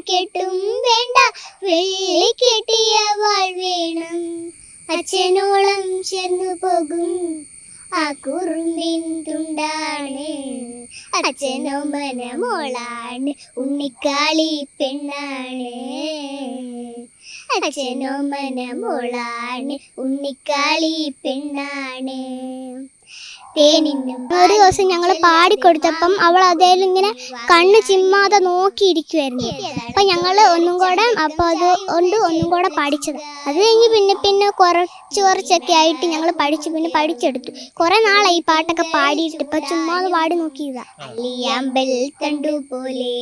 കെട്ടും വേണ്ട. വെള്ളി കെട്ടിയ വാൾ വേണം. അച്ഛനോളം ചേർന്നു പോകും. ആ കുറുമ്പിൻ തുണ്ടാണ്. അച്ഛനോ മനമോളാണ്. ഉണ്ണിക്കാളി പെണ്ണാണ്. അച്ഛനോ മനമോളാണ്. ഉണ്ണിക്കാളി പെണ്ണാണ്. തേനിന്നും. ഒരു ദിവസം ഞങ്ങൾ പാടിക്കൊടുത്തപ്പം അവൾ അതേലും ഇങ്ങനെ കണ്ണ് ചിമ്മാതെ നോക്കിയിരിക്കുമായിരുന്നു അപ്പൊ ഞങ്ങൾ ഒന്നും കൂടെ അപ്പൊ അത് കൊണ്ട് ഒന്നും കൂടെ പഠിച്ചത്. അത് കഴിഞ്ഞ് പിന്നെ പിന്നെ കുറച്ച് കുറച്ചൊക്കെ ആയിട്ട് ഞങ്ങൾ പഠിച്ചു. പിന്നെ പഠിച്ചെടുത്തു. കുറെ നാളായി ഈ പാട്ടൊക്കെ പാടിയിട്ട്. ഇപ്പൊ ചുമ്മാ പാടി നോക്കിയതാ. അല്ലിയാമ്പൽ തണ്ടു പോലെ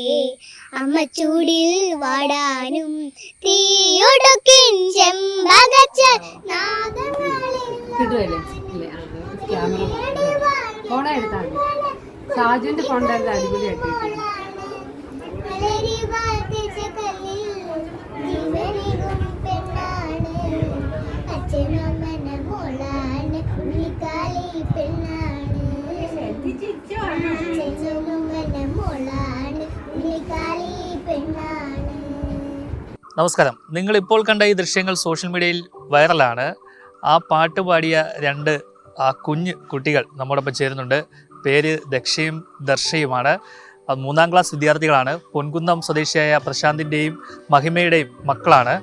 അമ്മ ചൂടിൽ വാടാനും തീയൊടുക്കിൻ ചെമ്പകച്ച ക്യാമറ ഫോണെ എടുത്താൽ മതി. സാജുവിന്റെ ഫോണിന്റെ അടിപൊളിയായിട്ട് നമസ്കാരം. നിങ്ങൾ ഇപ്പോൾ കണ്ട ഈ ദൃശ്യങ്ങൾ സോഷ്യൽ മീഡിയയിൽ വൈറലാണ്. ആ പാട്ട് പാടിയ രണ്ട് ആ കുഞ്ഞ് കുട്ടികൾ നമ്മോടൊപ്പം ചേരുന്നുണ്ട്. പേര് ദക്ഷയും ദർശയുമാണ്. മൂന്നാം ക്ലാസ് വിദ്യാർത്ഥികളാണ്. പൊൻകുന്നം സ്വദേശിയായ പ്രശാന്തിന്റെയും മഹിമയുടെയും മക്കളാണ്.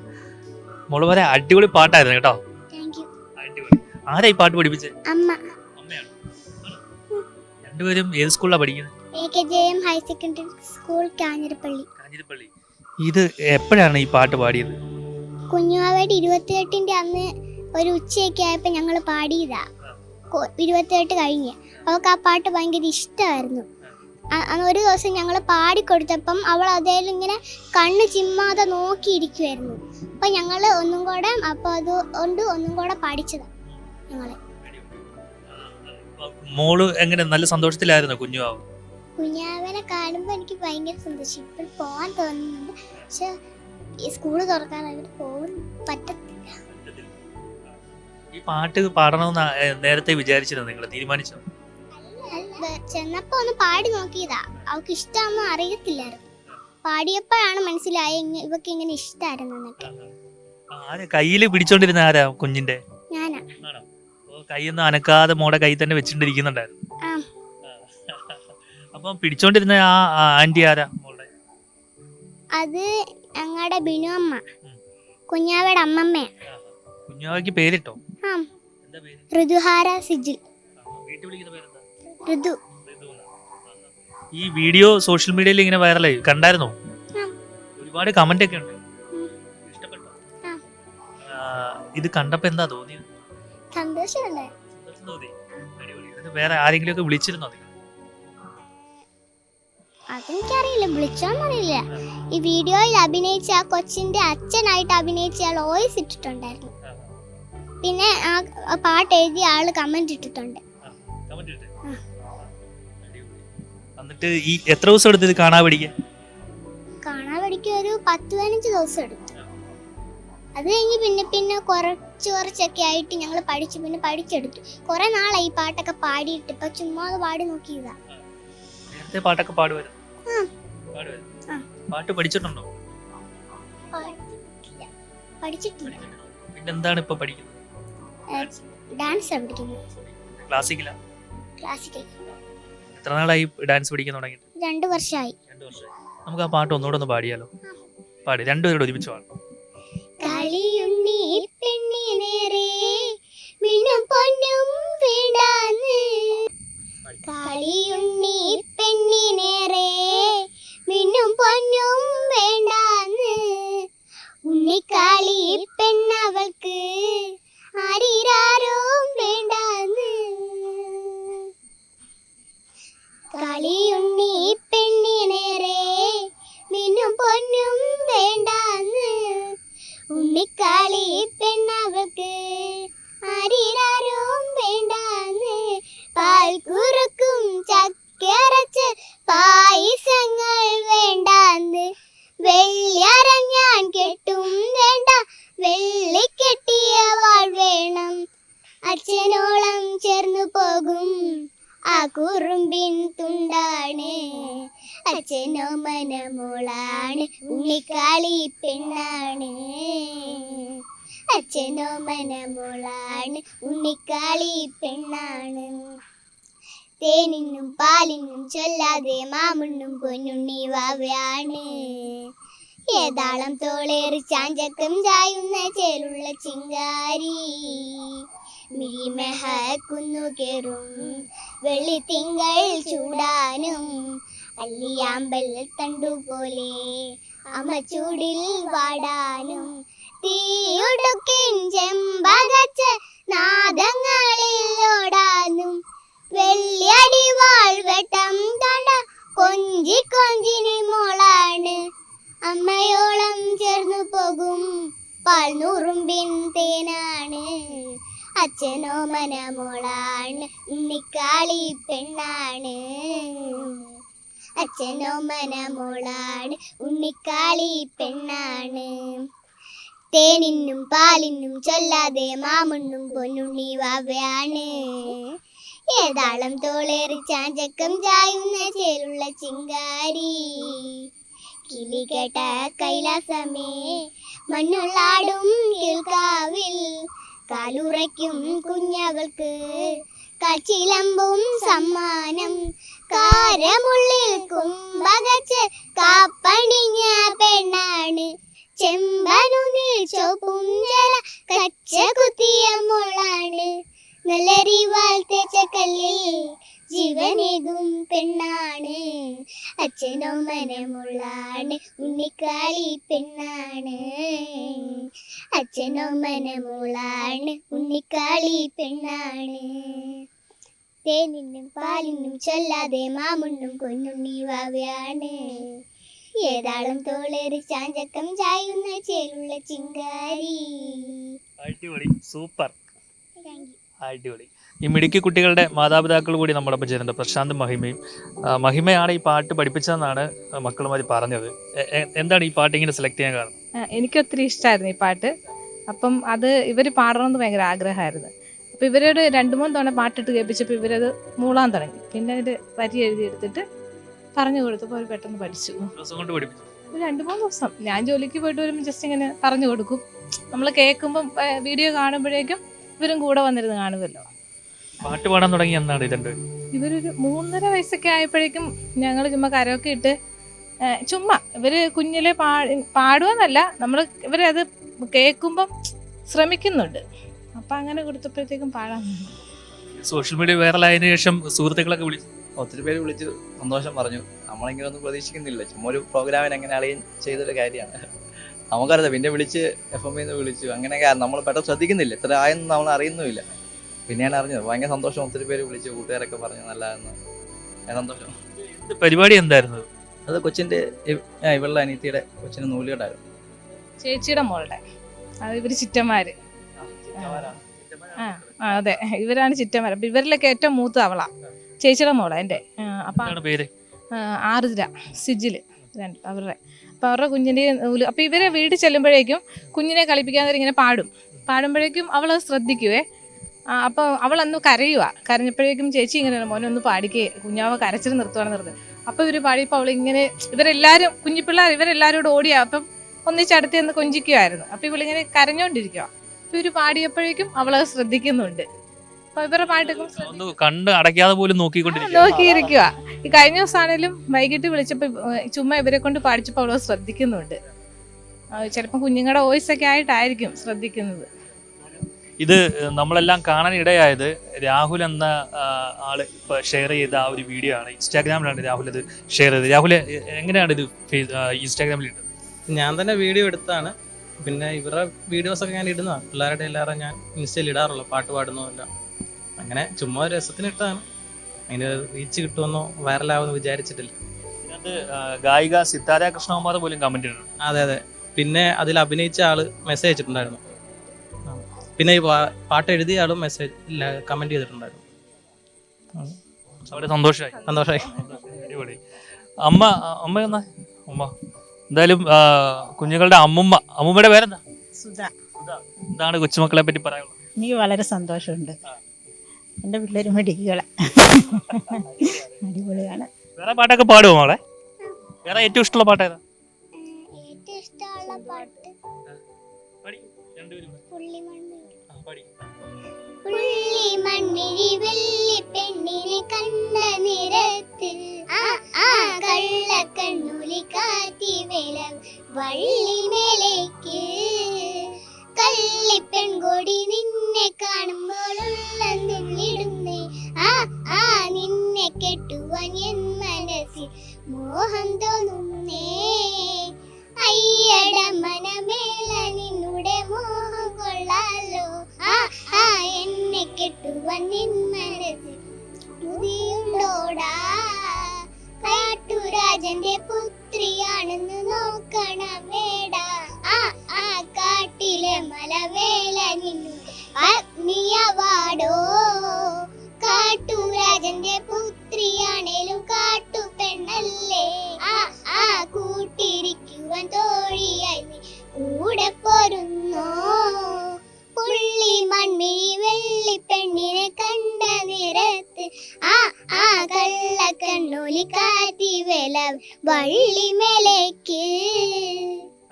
മോൾ വരെ അടിപൊളി പാട്ടായിരുന്നു കേട്ടോ. അടിപൊളി. ആരാ ഈ പാട്ട് പഠിപ്പിച്ചത് അമ്മയാണ്? രണ്ടുപേരും ഏത് സ്കൂളിലാണ് പഠിക്കുന്നത്? Higher secondary school Kanjirappally. Kanjirappally. ഇത് എപ്പോഴാണ് ഈ പാട്ട് പാടിയത്? കുഞ്ഞുവാവയുടെ ഇരുപത്തിയെട്ടിന്റെ അന്ന് ഒരു ഉച്ചയൊക്കെ ആയപ്പോൾ ഞങ്ങൾ പാടിയതാ. ഇരുപത്തിയെട്ട് കഴിഞ്ഞ്. അവൾക്ക് ആ പാട്ട് ഭയങ്കര ഇഷ്ടമായിരുന്നു ഒരു ദിവസം ഞങ്ങൾ പാടിക്കൊടുത്തപ്പം അവൾ അതേലും ഇങ്ങനെ കണ്ണ് ചിമ്മാതെ നോക്കിയിരിക്കുമായിരുന്നു അപ്പം ഞങ്ങൾ ഒന്നും കൂടെ അപ്പോൾ അത് കൊണ്ട് ഒന്നും കൂടെ പാടിച്ചത് ഞങ്ങൾ മോൾ എങ്ങനെ? നല്ല സന്തോഷത്തിലായിരുന്നു കുഞ്ഞുവാവ്? കുഞ്ഞാവനെ കാണുമ്പോൾ എനിക്ക് ഭയങ്കര സന്തോഷം. ഇപ്പോൾ പോകാൻ തോന്നുന്നുണ്ട്. പക്ഷെ ഈ സ്കൂൾ അങ്ങോട്ട് പോകും പറ്റത്തില്ല. ഈ പാട്ട് പാടണമെന്ന് നേരത്തെ വിചാരിച്ചിരുന്നു നിങ്ങൾ തീരുമാനിച്ചോ? ചെന്നപ്പോ ഒന്ന് പാടി നോക്കിയതാ. അവൾക്ക് ഇഷ്ടമാണെന്ന് അറിയത്തില്ലായിരുന്നു. പാടിയപ്പോഴാണ് മനസ്സിലായ ഇവക്ക് ഇങ്ങനെ ഇഷ്ടമായിരുന്നു ആരാ കയ്യിൽ പിടിച്ചോണ്ടിരുന്ന ആരാ കുഞ്ഞിന്റെ? ഞാനാ. കൈയൊന്നും അനക്കാതെ മോടെ കൈ തന്നെ വെച്ചിട്ടിരിക്കുന്നുണ്ടായിരുന്നു. ആ. അപ്പം പിടിച്ചോണ്ടിരുന്ന ആ ആ ആന്റി ആരാ മോളുടെ? അത് ഞങ്ങളുടെ ബിനു അമ്മ. കുഞ്ഞാവയുടെ അമ്മമ്മയാ. കുഞ്ഞാവയ്ക്ക് പേരിട്ടോ? ഋതുഹാര സിജിൽ. ഋതു. ഈ വീഡിയോ സോഷ്യൽ മീഡിയയിൽ ഇങ്ങനെ വൈറലായി. കണ്ടായിരുന്നോ? ഒരുപാട് കമന്റ് ഒക്കെ ഉണ്ട്. ഇഷ്ടപ്പെട്ടോ? ഇത് കണ്ടപ്പോ എന്താ തോന്നിയത് വേറെ ആരെങ്കിലും ഒക്കെ വിളിച്ചിരുന്നോ അതെനിക്കറിയില്ല. വിളിച്ചോന്നറിയില്ല. ഈ വീഡിയോയിൽ അഭിനയിച്ച ആ കൊച്ചിന്റെ അച്ഛനായിട്ട് അഭിനയിച്ച ആൾ വോയിസ് ഇട്ടിട്ടുണ്ടായിരുന്നു. പിന്നെ ആ പാട്ട് എഴുതിയ ആൾ കമന്റ് ഇട്ടിട്ടുണ്ട്. എന്നിട്ട് ഈ എത്ര ദിവസം എടുത്ത് ഇത് കാണാൻ പഠിക്കാൻ? കാണാൻ പഠിക്കാൻ ഒരു പത്ത് പതിനഞ്ച് ദിവസം എടുത്തു. അത് കഴിഞ്ഞ് പിന്നെ പിന്നെ കുറച്ച് കുറച്ചൊക്കെ ആയിട്ട് ഞങ്ങൾ പഠിച്ചു പിന്നെ പഠിച്ചെടുത്തു. കുറെ നാളായി ഈ പാട്ടൊക്കെ പാടിയിട്ട്. ഇപ്പൊ ചുമ്മാ അത് പാടി നോക്കിയതാ. പാട്ടൊക്കെ പാടുവായിരുന്നു. പാട്ട് പഠിച്ചിട്ടുണ്ടോ? പഠിച്ചിട്ടില്ല. പിന്നെന്താണ് ഇപ്പൊ പഠിക്കുന്നത്? ഡാൻസ് പഠിക്കുന്നത്. ക്ലാസിക്കലാ ക്ലാസിക്കൽ എത്ര നാളായി ഡാൻസ് പഠിക്കാൻ തുടങ്ങിയിട്ട്? രണ്ട് വർഷമായി രണ്ട് വർഷമായി നമുക്ക് ആ പാട്ട് ഒന്നുകൂടെ ഒന്ന് പാടിയാലോ? പാടി. രണ്ടുപേരോട് ഒരുമിച്ച് പാടണം. കളിയുണ്ണി പെണ്ണി നേരെ മിന്നും പൊന്നും വിടാന്ന്. കളിയുണ്ണി പെണ്ണി നേരെ മിന്നും പൊന്നും വേണ്ടാന്ന്. ഉണ്ണിക്കാളി പെണ്ണവൾക്ക് മനമോളാണ് ഉണ്ണിക്കാളി പെണ്ണാണ്. തേനിന്നും പാലിനും ചൊല്ലാതെ മാമുണ്ണും പൊന്നുണ്ണി വാവയാണ്. ഏതാളം തോളേറി ചാഞ്ചക്കം ചായുന്ന ചേലുള്ള ചിങ്കാരി. മിഴിമെഹക്കുന്നു വെള്ളി തിങ്കൾ ചൂടാനും അല്ലിയാമ്പൽ തണ്ടുപോലെ അമ്മ ചൂടിൽ വാടാനും തീയൊടുക്കിൻ ചെമ്പകച്ച് നാദങ്ങളിൽ ഓടാനും വെള്ളിയടിവാൾ വെട്ടം തൊണ്ട കൊഞ്ചി കൊഞ്ചിനി മോളാണ്. അമ്മയോളം ചേർന്നു പോകും പാൽനൂറുമ്പിൻ തേനാണ്. അച്ഛനോ മനമോളാണ് ഉണ്ണിക്കാളി പെണ്ണാണ്. അച്ഛനോ മനമോളാണ് ഉണ്ണിക്കാളി പെണ്ണാണ്. തേനിന്നും പാലിനും ചൊല്ലാതെ മാമുണ്ണും പൊന്നുണ്ണി വാവയാണ്. ഏതാളം തോളേറി ചാഞ്ചക്കം ചായുന്ന ചേലുള്ള ചിങ്കാരി. കിളി കേട്ട കൈലാസമേ മണ്ണുള്ളാടും കേൾക്കാവിൽ കാലുറയ്ക്കും കുഞ്ഞവൾക്ക് കച്ചിലമ്പും സമ്മാനം. കാരമുള്ളിൽ കുമ്പകച്ച് കാപ്പണിഞ്ഞ പെണ്ണാണ് കല്ലിൽ ജീവനേകും പെണ്ണാണ്. അച്ഛനോ മനമുള്ളാണ് ഉണ്ണിക്കാളി പെണ്ണാണ്. അച്ഛനോ മനമുള്ളാണ് ഉണ്ണിക്കാളി പെണ്ണാണ്. തേനിന്നും പാലിനും ചൊല്ലാതെ മാമുണ്ണും കൊന്നുണ്ണി വാവയാണ്. ഏതാളും തോളേറി ചാഞ്ചക്കം ചായുന്ന ചേലുള്ള ചിങ്കാരി. അടിപൊളി സൂപ്പർ. അടിപൊളി. ഈ മിടുക്കി കുട്ടികളുടെ മാതാപിതാക്കൾ കൂടി നമ്മളൊപ്പം ചേരുന്നുണ്ട്. പ്രശാന്ത് മഹിമയും. മഹിമയാണ് ഈ പാട്ട് പഠിപ്പിച്ചതെന്നാണ് മക്കളുമായി പറഞ്ഞത്. എന്താണ് ഈ പാട്ട് ഇങ്ങനെ സെലക്ട് ചെയ്യാൻ കാരണം? എനിക്ക് ഒത്തിരി ഇഷ്ടമായിരുന്നു ഈ പാട്ട്. അപ്പം അത് ഇവർ പാടണമെന്ന് ഭയങ്കര ആഗ്രഹമായിരുന്നു. അപ്പോൾ ഇവരോട് രണ്ട് മൂന്ന് തവണ പാട്ടിട്ട് കേൾപ്പിച്ചപ്പോൾ ഇവരത് മൂളാൻ തുടങ്ങി. പിന്നെ അതിന്റെ വരി എഴുതി എടുത്തിട്ട് പറഞ്ഞു കൊടുത്തപ്പോൾ അവർ പെട്ടെന്ന് പഠിച്ചു. ദിവസം കൊണ്ട് പഠിപ്പിച്ചു? രണ്ട് മൂന്ന് ദിവസം. ഞാൻ ജോലിക്ക് പോയിട്ട് വരുമ്പോൾ ജസ്റ്റ് ഇങ്ങനെ പറഞ്ഞു കൊടുക്കും. നമ്മൾ കേൾക്കുമ്പം വീഡിയോ കാണുമ്പോഴേക്കും ഇവരും കൂടെ വന്നിരുന്ന് കാണുമല്ലോ പാട്ട് പാടാൻ തുടങ്ങി എന്നാണ് ഇതുണ്ട് ഇവരൊരു മൂന്നര വയസ്സൊക്കെ ആയപ്പോഴേക്കും ഞങ്ങൾ ചുമ്മാ കരമൊക്കെ ഇട്ട് ചുമ്മാ ഇവർ കുഞ്ഞിലെ പാ പാടുവെന്നല്ല നമ്മൾ ഇവരത് കേൾക്കുമ്പം ശ്രമിക്കുന്നുണ്ട്. അപ്പം അങ്ങനെ കൊടുത്തപ്പോഴത്തേക്കും പാടാൻ സോഷ്യൽ മീഡിയ വൈറലായതിനു ശേഷം സുഹൃത്തുക്കളൊക്കെ വിളിച്ചു ഒത്തിരി പേര് വിളിച്ച് സന്തോഷം പറഞ്ഞു. നമ്മളിങ്ങനെ ഒന്നും പ്രതീക്ഷിക്കുന്നില്ല. ചുമ്മാ ഒരു പ്രോഗ്രാമിന് അങ്ങനെ അളിയൻ ചെയ്തൊരു കാര്യമാണ്. നമുക്കറിയാം പിന്നെ വിളിച്ച് എഫ് എം നിന്ന് വിളിച്ചു. അങ്ങനെയൊക്കെ നമ്മൾ പെട്ടെന്ന് ശ്രദ്ധിക്കുന്നില്ല. ഇത്ര ആയെന്ന് നമ്മൾ അറിയുന്നുമില്ല. പിന്നെയാണ് അറിഞ്ഞത്. ഭയങ്കര സന്തോഷം ഒത്തിരി പേര് വിളിച്ച് കൂട്ടുകാരൊക്കെ പറഞ്ഞു നല്ലതെന്ന് സന്തോഷം. പരിപാടി എന്തായിരുന്നു? അത് കൊച്ചിന്റെ ഇവളുടെ അനിയത്തിയുടെ കൊച്ചിന് നൂലുകെട്ടായിരുന്നു. ചേച്ചിയുടെ മോളുടെ. അത് ഇവർ ചിറ്റന്മാര്. ആ ആ, അതെ. ഇവരാണ് ചിറ്റന്മാർ അപ്പൊ ഇവരിലൊക്കെ ഏറ്റവും മൂത്ത അവളാ. ചേച്ചിയുടെ മോളെ എന്റെ. അപ്പം ആർദ്ര സിജിൽ രണ്ട് അവരുടെ. അപ്പം അവരുടെ കുഞ്ഞിന്റെ നൂൽ അപ്പം ഇവരെ വീട്ടിൽ ചെല്ലുമ്പോഴേക്കും കുഞ്ഞിനെ കളിപ്പിക്കാൻ നേരം ഇങ്ങനെ പാടും. പാടുമ്പോഴേക്കും അവൾ ശ്രദ്ധിക്കുവേ. അപ്പോൾ അവൾ അന്ന് കരയുക കരഞ്ഞപ്പോഴേക്കും ചേച്ചി ഇങ്ങനെ മോനെ ഒന്ന് പാടിക്കേ. കുഞ്ഞാവ കരച്ചിൽ നിർത്തുവാണ് നിർത്തുന്നത് അപ്പോൾ ഇവർ പാടിയപ്പോൾ അവൾ ഇങ്ങനെ ഇവരെല്ലാവരും കുഞ്ഞിപ്പിള്ളേർ ഇവരെല്ലാവരും കൂടെ ഓടിയ. അപ്പം ഒന്നിച്ചടുത്ത് നിന്ന് കൊഞ്ചിക്കുമായിരുന്നു അപ്പോൾ ഇവളിങ്ങനെ കരഞ്ഞോണ്ടിരിക്കുക അപ്പോൾ ഇവർ പാടിയപ്പോഴേക്കും അവളത് ശ്രദ്ധിക്കുന്നുണ്ട്. അപ്പോൾ ഇവരുടെ പാട്ടൊക്കെ ഒന്ന് കണ്ട് അടയ്ക്കാതെ പോലും നോക്കിക്കൊണ്ടിരിക്കുക. നോക്കിയിരിക്കുക. ഈ കഴിഞ്ഞ ദിവസമാണേലും വൈകിട്ട് വിളിച്ചപ്പോൾ ചുമ്മാ ഇവരെ കൊണ്ട് പാടിച്ചപ്പോൾ അവളോ ശ്രദ്ധിക്കുന്നുണ്ട്. ചിലപ്പോ കുഞ്ഞുങ്ങളുടെ വോയിസ് ഒക്കെ ആയിട്ടായിരിക്കും ശ്രദ്ധിക്കുന്നത്. ഇത് നമ്മളെല്ലാം കാണാൻ ഇടയായത് രാഹുൽ എന്ന ആ, ആൾ ഇപ്പൊ ഷെയർ ചെയ്ത ആ ഒരു വീഡിയോ ആണ്. ഇൻസ്റ്റാഗ്രാമിലാണ് രാഹുൽ ഇത് ഷെയർ ചെയ്തത്. രാഹുൽ എ- എങ്ങനെയാണ് ഇത് ആ, ഇൻസ്റ്റാഗ്രാമിൽ ഇട്ടത് ഞാൻ തന്നെ വീഡിയോ എടുത്താണ്. പിന്നെ ഇവരുടെ വീഡിയോസ് ഒക്കെ ഞാൻ ഇടുന്നതാണ്. പിള്ളേരുടെ എല്ലാവരും ഞാൻ ഇൻസ്റ്റയിൽ ഇടാറുള്ളൂ. പാട്ട് പാടുന്നതല്ല അങ്ങനെ ചുമ്മാ ഒരു രസത്തിന് ഇട്ടതാണ്. അതിന് റീച്ച് കിട്ടുമെന്നോ വൈറലാവുമെന്ന് വിചാരിച്ചിട്ടില്ല. ഇതിനകത്ത് ഗായിക സിത്താര കൃഷ്ണകുമാർ പോലും കമന്റ് ഇടുന്നു അതെ അതെ. പിന്നെ അതിൽ അഭിനയിച്ച ആൾ മെസ്സേജ് അയച്ചിട്ടുണ്ടായിരുന്നു പിന്നെ ഈ പാ- പാട്ട് എഴുതിയ ആളും മെസ്സേജ് കമന്റ് ചെയ്തിട്ടുണ്ടായിരുന്നു. വളരെ സന്തോഷമായി സന്തോഷമായി അടിപൊളി. അമ്മ അമ്മ എന്നാ? അമ്മ. എന്തായാലും ആ, കുഞ്ഞുങ്ങളുടെ അമ്മുമ്മ. അമ്മുമ്മയുടെ പേരെന്താ? സുധ. എന്താണ് കൊച്ചുമക്കളെ പറ്റി പറയാനുള്ളത്? എനിക്ക് വളരെ സന്തോഷമുണ്ട്. എന്റെ പിള്ളേർ മിടിക്കുകളെ. അടിപൊളിയാണ്. വേറെ പാട്ടൊക്കെ പാടുമോ മോളെ? വേറെ ഏറ്റവും ഇഷ്ടമുള്ള പാട്ട് ഏതാ? ഏറ്റവും ഇഷ്ടമുള്ള പാട്ട് പെണ്ണിനെ കണ്ട നിരത്തിൽ ആ ആ കള്ളക്കണ്ണൂലി കാറ്റി വില വള്ളി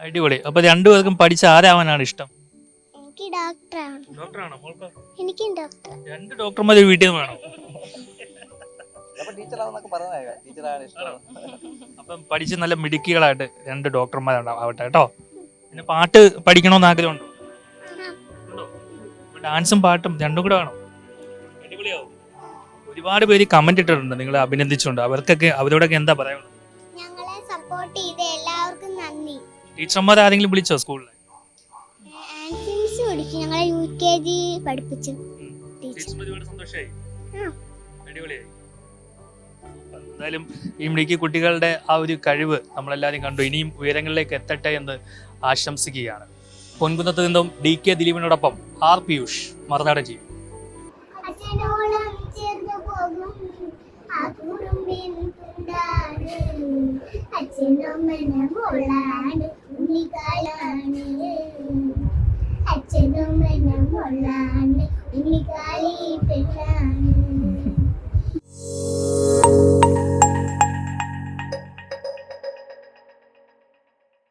അടിപൊളി. അപ്പൊ രണ്ടുപേർക്കും പഠിച്ച ആരാവാനാണ് ഇഷ്ടം? എനിക്ക് ഡോക്ടറാണ്. ഡോക്ടറാണോ? മോൾക്ക്? എനിക്ക് ഡോക്ടർ രണ്ട് ഡോക്ടർമാർ വീട്ടിൽ നിന്ന് വേണോ. അപ്പൊ പഠിച്ച് നല്ല മിടുക്കികളായിട്ട് രണ്ട് ഡോക്ടർമാരുണ്ടാവട്ടെ കേട്ടോ? പിന്നെ പാട്ട് പഠിക്കണമെന്ന് ആഗ്രഹമുണ്ടോ? ഡാൻസും പാട്ടും രണ്ടും കൂടെ വേണം. അടിപൊളിയാവും. ഒരുപാട് പേര് കമന്റ് ഇട്ടിട്ടുണ്ട് നിങ്ങളെ അഭിനന്ദിച്ചുകൊണ്ട്. അവർക്കൊക്കെ അവരോടൊക്കെ എന്താ പറയാനുള്ളത്? ഞങ്ങളെ സപ്പോർട്ട് ചെയ്ത എല്ലാവർക്കും നന്ദി. ടീച്ചർമാർ ആരെങ്കിലും വിളിച്ചോ സ്കൂളിൽ ആൻസിംസ് വിളിച്ചു. ഞങ്ങളെ യു കെ ജി പഠിപ്പിച്ചു. ടീച്ചർ. ടീച്ചർ ഒരുപാട് സന്തോഷമായി ആ. അടിപൊളിയായി. സൂപ്പർ. എന്തായാലും ഈ മിടുക്കി കുട്ടികളുടെ ആ ഒരു കഴിവ് നമ്മളെല്ലാവരും കണ്ടു. ഇനിയും ഉയരങ്ങളിലേക്ക് എത്തട്ടെ എന്ന് ആശംസിക്കുകയാണ്. പൊൻകുന്നത്ത് നിന്നും ഡി കെ ദിലീപിനോടൊപ്പം ആർ പിയൂഷ് മറുനാടൻ ജീവി അച്ഛനോളം ചേർന്ന് പോകും. ഉണ്ണിക്കാലാണ് അച്ഛനൊമ്മന മോളാണ് ഉണ്ണിക്കാളി പെണ്ണാണ്.